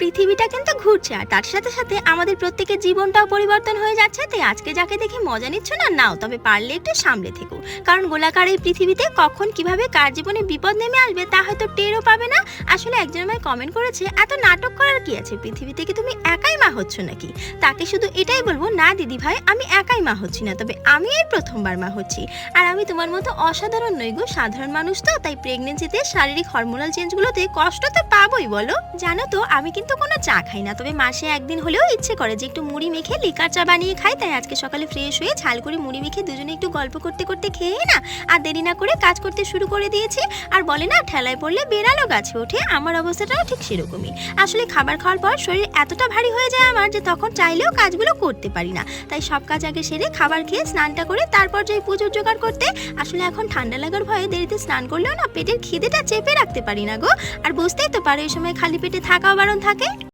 পৃথিবীটা কিন্তু ঘুরছে আর তার সাথে সাথে আমাদের প্রত্যেকের জীবনটাও পরিবর্তন হয়ে যাচ্ছে, তাই আজকে যাকে দেখে মজা নিচ্ছ না, নাও, তবে পারলে একটু সামলে থেকো। কারণ গোলাকার এই পৃথিবীতে কখন কীভাবে কার জীবনে বিপদ নেমে আসবে তা হয়তো টেরও পাবে না। আসলে একজন আমায় কমেন্ট করেছে, এত নাটক করার কি আছে? পৃথিবী থেকে তুমি একাই মা হচ্ছ নাকি? তাকে শুধু এটাই বলব, না দিদি ভাই, আমি একাই মা হচ্ছি না, তবে আমি এই প্রথমবার মা হচ্ছি। আর আমি তোমার মতো অসাধারণ নই গো, সাধারণ মানুষ তো, তাই প্রেগনেন্সিতে শারীরিক হরমোনাল চেঞ্জগুলোতে কষ্ট তো পাবোই, বলো? জানো তো, আমি কিন্তু কোনো চা খাই না, তবে মাসে একদিন হলেও ইচ্ছে করে যে একটু মুড়ি মেখে লিকার চা বানিয়ে খাই। তাই আজকে সকালে ফ্রেশ হয়ে ঝাল করে মুড়ি মেখে দুজনে একটু গল্প করতে করতে খেয়ে না, আর দেরি না করে কাজ করতে শুরু করে দিয়েছি। আর বলে না, ঠেলায় পড়লে বেড়ালো গাছে ওঠে, আমার অবস্থাটাও ঠিক সেরকমই। আসলে খাবার খাওয়ার পর শরীর এতটা ভারী হয়ে যায় আমার যে তখন চাইলেও কাজগুলো করতে পারি না। তাই সব কাজ আগে সেরে খাবার খেয়ে স্নানটা করে তারপর যাই পুজোর জোগাড় করতে, আসলে এখন ঠান্ডা লাগার ভয়ে দেরিতে স্নান করলেও না পেটের খিদেটা চেপে রাখতে পারি না গো। আর বুঝতেই তো পারো, এই সময় খালি পেটে থাকাও বারণ থাকে। 행복하게